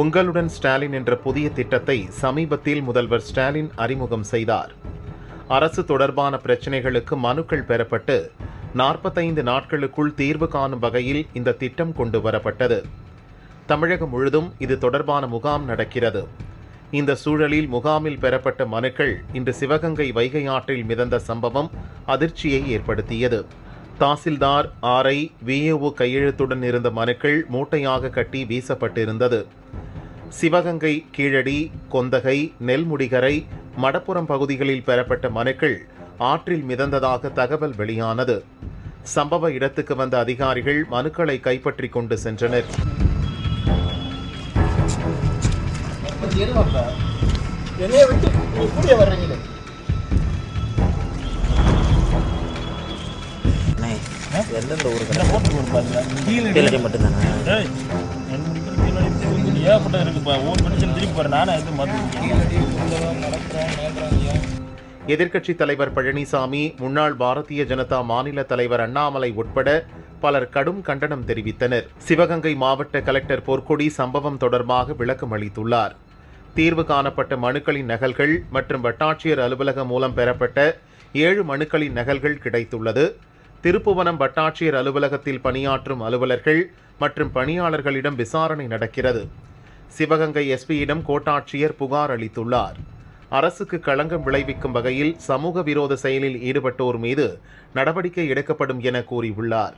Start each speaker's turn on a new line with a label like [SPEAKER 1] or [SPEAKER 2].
[SPEAKER 1] உங்களுடன் ஸ்டாலின் என்ற புதிய திட்டத்தை சமீபத்தில் முதல்வர் ஸ்டாலின் அறிமுகம் செய்தார். அரசு தொடர்பான பிரச்சினைகளுக்கு மனுக்கள் பெறப்பட்டு நாற்பத்தைந்து நாட்களுக்குள் தீர்வு காணும் வகையில் இந்த திட்டம் கொண்டு வரப்பட்டது. தமிழகம் முழுதும் இது தொடர்பான முகாம் நடக்கிறது. இந்த சூழலில் முகாமில் பெறப்பட்ட மனுக்கள் இன்று சிவகங்கை வைகை ஆற்றில் மிதந்த சம்பவம் அதிர்ச்சியை ஏற்படுத்தியது. தாசில்தார் ஆரை விஏஓ கையெழுத்துடன் இருந்த மனுக்கள் மூட்டையாக கட்டி வீசப்பட்டிருந்தது. சிவகங்கை கீழடி கொந்தகை நெல்முடிகரை மடப்புறம் பகுதிகளில் பெறப்பட்ட மனுக்கள் ஆற்றில் மிதந்ததாக தகவல் வெளியானது. சம்பவ இடத்துக்கு வந்த அதிகாரிகள் மனுக்களை கைப்பற்றி கொண்டு சென்றனர்.
[SPEAKER 2] எந்தெந்த ஊருக்கு? மட்டும்தானே?
[SPEAKER 3] ஏகப்பட்ட இருக்குப்பா ஒவ்வொரு மனுஷன் திருப்பி பாரு நானே எதுவும் மருந்து
[SPEAKER 1] எதிர்க்கட்சித் தலைவர் பழனிசாமி முன்னாள் பாரதிய ஜனதா மாநில தலைவர் அண்ணாமலை உட்பட பலர் கடும் கண்டனம் தெரிவித்தனர். சிவகங்கை மாவட்ட கலெக்டர் பொற்கொடி சம்பவம் தொடர்பாக விளக்கம் அளித்துள்ளார். தீர்வு காணப்பட்ட மனுக்களின் நகல்கள் மற்றும் வட்டாட்சியர் அலுவலகம் மூலம் பெறப்பட்ட ஏழு மனுக்களின் நகல்கள் கிடைத்துள்ளது. திருப்புவனம் வட்டாட்சியர் அலுவலகத்தில் பணியாற்றும் அலுவலர்கள் மற்றும் பணியாளர்களிடம் விசாரணை நடக்கிறது. சிவகங்கை எஸ்பியிடம் கோட்டாட்சியர் புகார் அளித்துள்ளார். அரசுக்கு களங்கம் விளைவிக்கும் வகையில் சமூக விரோத செயலில் ஈடுபட்டோர் மீது நடவடிக்கை எடுக்கப்படும் என கூறியுள்ளார்.